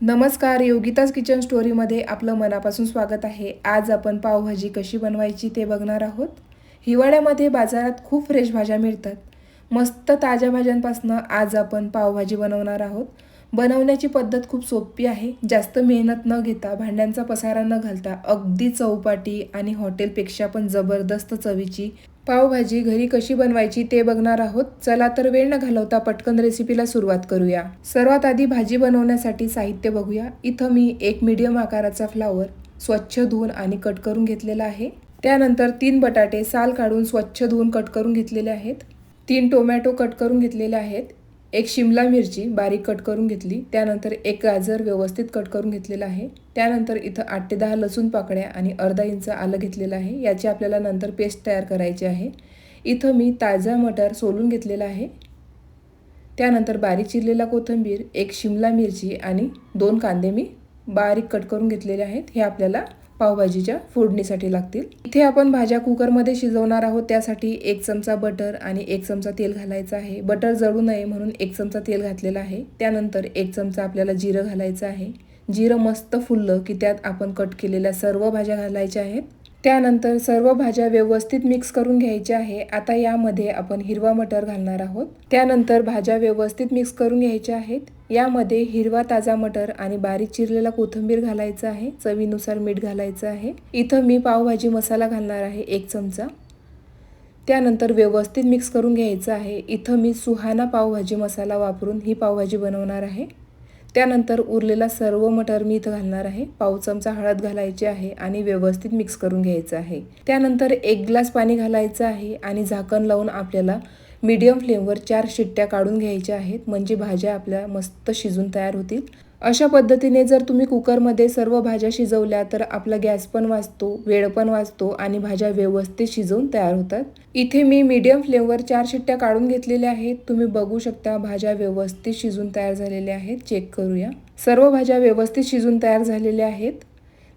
नमस्कार योगिताज किचन स्टोरीमध्ये आपलं मनापासून स्वागत आहे. आज आपण पावभाजी कशी बनवायची ते बघणार आहोत. हिवाळ्यामध्ये बाजारात खूप फ्रेश भाज्या मिळतात. मस्त ताज्या भाज्यांपासून आज आपण पावभाजी बनवणार आहोत. बनवण्याची पद्धत खूप सोपी आहे. जास्त मेहनत न घेता भांड्यांचा पसारा न घालता अगदी चौपाटी आणि हॉटेलपेक्षा पण जबरदस्त चवीची पावभाजी घरी कशी बनवायची ते बघणार आहोत. चला तर वेळ न घालवता पटकन रेसिपीला सुरुवात करूया. सर्वात आधी भाजी बनवण्यासाठी साहित्य बघूया. इथं मी एक मीडियम आकाराचा फ्लावर स्वच्छ धुवून आणि कट करून घेतलेला आहे. त्यानंतर तीन बटाटे साल काढून स्वच्छ धुवून कट करून घेतलेले आहेत. तीन टोमॅटो कट करून घेतलेले आहेत. एक शिमला मिरची बारीक कट करून घेतली त्यानंतर एक गाजर व्यवस्थित कट करून घेतलेलं आहे. त्यानंतर इथं आठ ते दहा लसूण पाकड्या आणि अर्धा इंच आलं घेतलेलं आहे याची आपल्याला नंतर पेस्ट तयार करायची आहे. इथं मी ताजा मटर सोलून घेतलेला आहे. त्यानंतर बारीक चिरलेला कोथिंबीर एक शिमला मिरची आणि दोन कांदे मी बारीक कट करून घेतलेले आहेत. हे आपल्याला पावभाजीच्या फोडणीसाठी लागतील. इथे आपण भाज्या कुकरमध्ये शिजवणार आहोत. त्यासाठी एक चमचा बटर आणि एक चमचा तेल घालायचं आहे. बटर जळू नये म्हणून एक चमचा तेल घातलेला आहे. त्यानंतर एक चमचा आपल्याला जिरं घालायचं आहे. जिरं मस्त फुललं की त्यात आपण कट केलेल्या सर्व भाज्या घालायच्या आहेत. त्यानंतर सर्व भाज्या व्यवस्थित मिक्स करून घ्यायच्या आहे. आता यामध्ये आपण हिरवा मटर घालणार आहोत. त्यानंतर भाज्या व्यवस्थित मिक्स करून घ्यायच्या आहेत. यामध्ये हिरवा ताजा मटर आणि बारीक चिरलेला कोथिंबीर घालायचं आहे. चवीनुसार मीठ घालायचं आहे. इथं मी पावभाजी मसाला घालणार आहे एक चमचा. त्यानंतर व्यवस्थित मिक्स करून घ्यायचं आहे. इथं मी सुहाना पावभाजी मसाला वापरून ही पावभाजी बनवणार आहे. त्यानंतर उरलेला सर्व मटर मी इथं घालणार आहे. पाव चमचा हळद घालायची आहे आणि व्यवस्थित मिक्स करून घ्यायचं आहे. त्यानंतर एक ग्लास पाणी घालायचं आहे आणि झाकण लावून आपल्याला मीडियम फ्लेमवर चार शिट्ट्या काढून घ्यायच्या आहेत. म्हणजे भाज्या आपल्या मस्त शिजून तयार होतील. अशा पद्धतीने जर तुम्ही कुकरमध्ये सर्व भाज्या शिजवल्या तर आपला गॅस पण वाचतो वेळ पण वाचतो आणि भाज्या व्यवस्थित शिजवून तयार होतात. इथे मी मीडियम फ्लेमवर चार शिट्ट्या काढून घेतलेल्या आहेत. तुम्ही बघू शकता भाज्या व्यवस्थित शिजून तयार झालेल्या आहेत. चेक करूया. सर्व भाज्या व्यवस्थित शिजून तयार झालेल्या आहेत.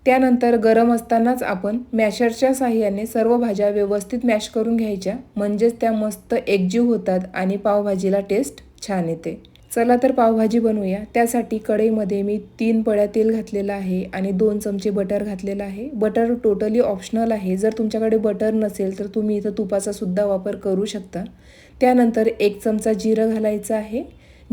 त्यानंतर गरम असतानाच आपण मॅशरच्या साह्याने सर्व भाज्या व्यवस्थित मॅश करून घ्यायच्या. म्हणजेच त्या मस्त एकजीव होतात आणि पावभाजीला टेस्ट छान येते. चला तर पावभाजी बनवूया. त्यासाठी कढईमध्ये मी तीन पळ्या तेल घातलेलं आहे आणि दोन चमचे बटर घातलेलं आहे. बटर टोटली ऑप्शनल आहे. जर तुमच्याकडे बटर नसेल तर तुम्ही इथं तुपाचा सुद्धा वापर करू शकता. त्यानंतर एक चमचा जिरं घालायचं आहे.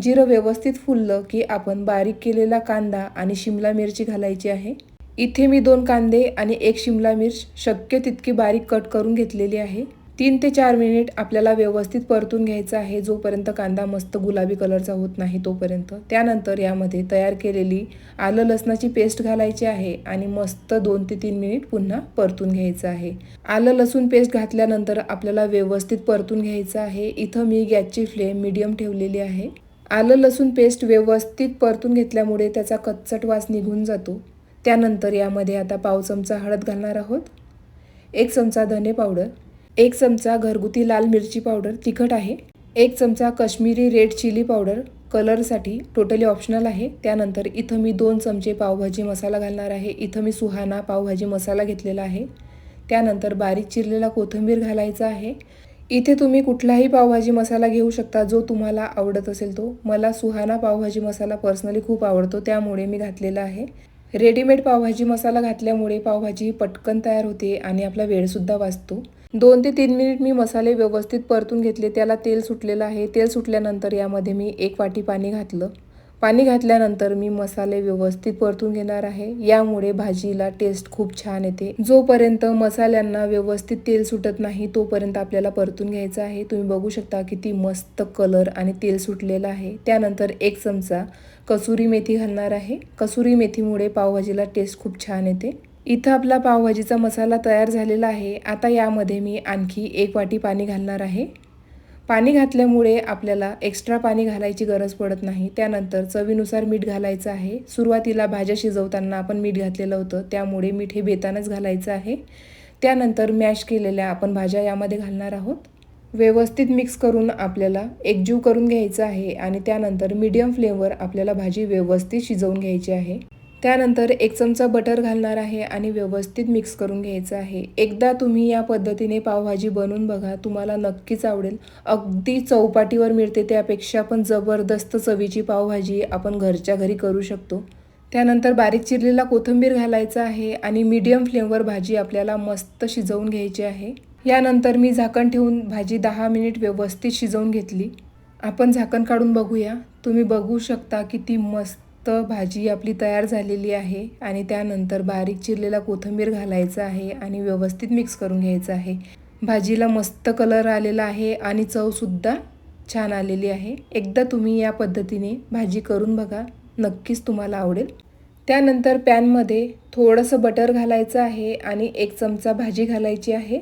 जिरं व्यवस्थित फुललं की आपण बारीक केलेला कांदा आणि शिमला मिरची घालायची आहे. इथे मी दोन कांदे आणि एक शिमला मिर्च शक्य तितकी बारीक कट करून घेतलेली आहे. तीन ते चार मिनिट आपल्याला व्यवस्थित परतून घ्यायचं आहे जोपर्यंत कांदा मस्त गुलाबी कलरचा होत नाही तोपर्यंत. त्यानंतर यामध्ये तयार केलेली आलं लसणाची पेस्ट घालायची आहे आणि मस्त दोन ते तीन मिनिट पुन्हा परतून घ्यायचं आहे. आलं लसूण पेस्ट घातल्यानंतर आपल्याला व्यवस्थित परतून घ्यायचं आहे. इथं मी गॅसची फ्लेम मिडियम ठेवलेली आहे. आलं लसूण पेस्ट व्यवस्थित परतून घेतल्यामुळे त्याचा कच्चट वास निघून जातो. त्यानंतर यामध्ये आता पाव चमचा हळद घालणार आहोत. एक चमचा धने पावडर. एक चमचा घरगुती लाल मिरची पावडर तिखट आहे. एक चमचा कश्मीरी रेड चिली पावडर. कलरसाठी टोटली ऑप्शनल आहे. त्यानंतर इथं मी दोन चमचे पावभाजी मसाला घालणार आहे. इथं मी सुहाना पावभाजी मसाला घेतलेला आहे. त्यानंतर बारीक चिरलेला कोथिंबीर घालायचा आहे. इथे तुम्ही कुठलाही पावभाजी मसाला घेऊ शकता जो तुम्हाला आवडत असेल तो. मला सुहाना पावभाजी मसाला पर्सनली खूप आवडतो त्यामुळे मी घातलेला आहे. रेडीमेड पावभाजी मसाला घातल्यामुळे पावभाजी पटकन तयार होते आणि आपला वेळसुद्धा वाचतो. दोन ते तीन मिनिट मी मसाले व्यवस्थित परतून घेतले. त्याला तेल सुटलेलं आहे. तेल सुटल्यानंतर यामध्ये मी एक वाटी पाणी घातलं. पाणी घातल्यानंतर मी मसाले व्यवस्थित परतून घेणार आहे. यामुळे भाजीला टेस्ट खूप छान येते. जोपर्यंत मसाल्यांना व्यवस्थित तेल सुटत नाही तोपर्यंत आपल्याला परतून घ्यायचं आहे. तुम्ही बघू शकता किती मस्त कलर आणि तेल सुटलेलं आहे. त्यानंतर एक चमचा कसुरी मेथी घालणार आहे. कसुरी मेथीमुळे पावभाजीला टेस्ट खूप छान येते. इथं आपला पावभाजीचा मसाला तयार झालेला आहे. आता यामध्ये मी आणखी एक वाटी पाणी घालणार आहे. पाणी घातल्यामुळे आपल्याला एक्स्ट्रा पाणी घालायची गरज पडत नाही. त्यानंतर चवीनुसार मीठ घालायचं आहे. सुरुवातीला भाज्या शिजवताना आपण मीठ घातलेलं होतं. त्यामुळे मीठ हे बेतानच घालायचं आहे. त्यानंतर मॅश केलेल्या आपण भाज्या यामध्ये घालणार आहोत. व्यवस्थित मिक्स करून आपल्याला एकजीव करून घ्यायचं आहे आणि त्यानंतर मीडियम फ्लेमवर आपल्याला भाजी व्यवस्थित शिजवून घ्यायची आहे. त्यानंतर एक चमचा बटर घालणार आहे आणि व्यवस्थित मिक्स करून घ्यायचं आहे. एकदा तुम्ही या पद्धतीने पावभाजी बनवून बघा तुम्हाला नक्कीच आवडेल. अगदी चौपाटीवर मिळते त्यापेक्षा पण जबरदस्त चवीची पावभाजी आपण घरच्या घरी करू शकतो. त्यानंतर बारीक चिरलेला कोथिंबीर घालायचा आहे आणि मीडियम फ्लेमवर भाजी आपल्याला मस्त शिजवून घ्यायची आहे. यानंतर मी झाकण ठेवून भाजी दहा मिनिट व्यवस्थित शिजवून घेतली. आपण झाकण काढून बघूया. तुम्ही बघू शकता किती मस्त भाजी आपली तयार झालेली आहे आणि त्यानंतर बारीक चिरलेला कोथिंबीर घालायचा आहे आणि व्यवस्थित मिक्स करून घ्यायचं आहे. भाजीला मस्त कलर आलेला आहे आणि चवसुद्धा छान आलेली आहे. एकदा तुम्ही या पद्धतीने भाजी करून बघा नक्कीच तुम्हाला आवडेल. त्यानंतर पॅनमध्ये थोडंसं बटर घालायचं आहे आणि एक चमचा भाजी घालायची आहे.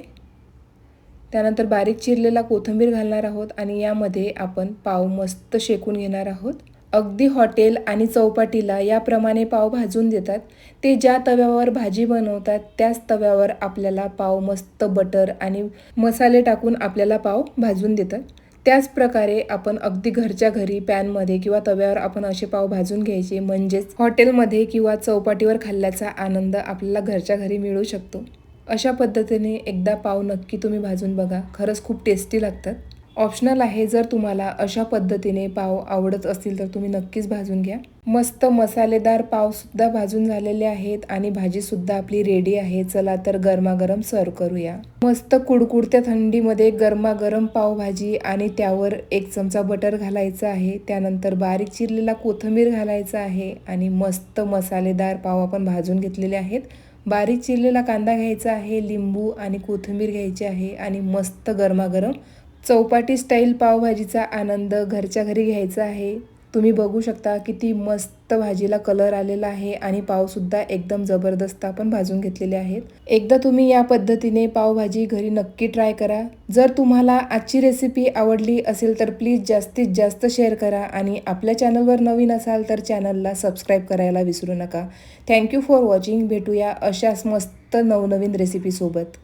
त्यानंतर बारीक चिरलेला कोथिंबीर घालणार आहोत आणि यामध्ये आपण पाव मस्त शेकून घेणार आहोत. अगदी हॉटेल आणि चौपाटीला याप्रमाणे पाव भाजून देतात. ते ज्या तव्यावर भाजी बनवतात त्याच तव्यावर आपल्याला पाव मस्त बटर आणि मसाले टाकून आपल्याला पाव भाजून देतात. त्याच प्रकारे आपण अगदी घरच्या घरी पॅनमध्ये किंवा तव्यावर आपण असे पाव भाजून घ्यायचे म्हणजेच हॉटेलमध्ये किंवा चौपाटीवर खाल्ल्याचा आनंद आपल्याला घरच्या घरी मिळू शकतो. अशा पद्धतीने एकदा पाव नक्की तुम्ही भाजून बघा. खरंच खूप टेस्टी लागतात. ऑप्शनल आहे जर तुम्हाला अशा पद्धतीने पाव आवडत असतील तर तुम्ही नक्कीच भाजून घ्या. मस्त मसालेदार पावसुद्धा भाजून झालेले आहेत आणि भाजीसुद्धा आपली रेडी आहे. चला तर गरमागरम सर्व करूया. मस्त कुडकुडत्या थंडीमध्ये गरमागरम पावभाजी आणि त्यावर एक चमचा बटर घालायचा आहे. त्यानंतर बारीक चिरलेला कोथिंबीर घालायचा आहे आणि मस्त मसालेदार पाव आपण भाजून घेतलेले आहेत. बारीक चिरलेला कांदा घ्यायचा आहे लिंबू आणि कोथिंबीर घ्यायची आहे आणि मस्त गरमागरम चौपाटी स्टाईल पावभाजीचा आनंद घरच्या घरी घ्यायचा आहे. तुम्ही बघू शकता किती मस्त भाजीला कलर आलेला आहे आणि पावसुद्धा एकदम जबरदस्त आपण भाजून घेतलेले आहेत. एकदा तुम्ही या पद्धतीने पावभाजी घरी नक्की ट्राय करा. जर तुम्हाला आजची रेसिपी आवडली असेल तर प्लीज जास्तीत जास्त शेअर करा आणि आपल्या चॅनलवर नवीन असाल तर चॅनलला सबस्क्राईब करायला विसरू नका. थँक्यू फॉर वॉचिंग भेटूया अशाच मस्त नवनवीन रेसिपीसोबत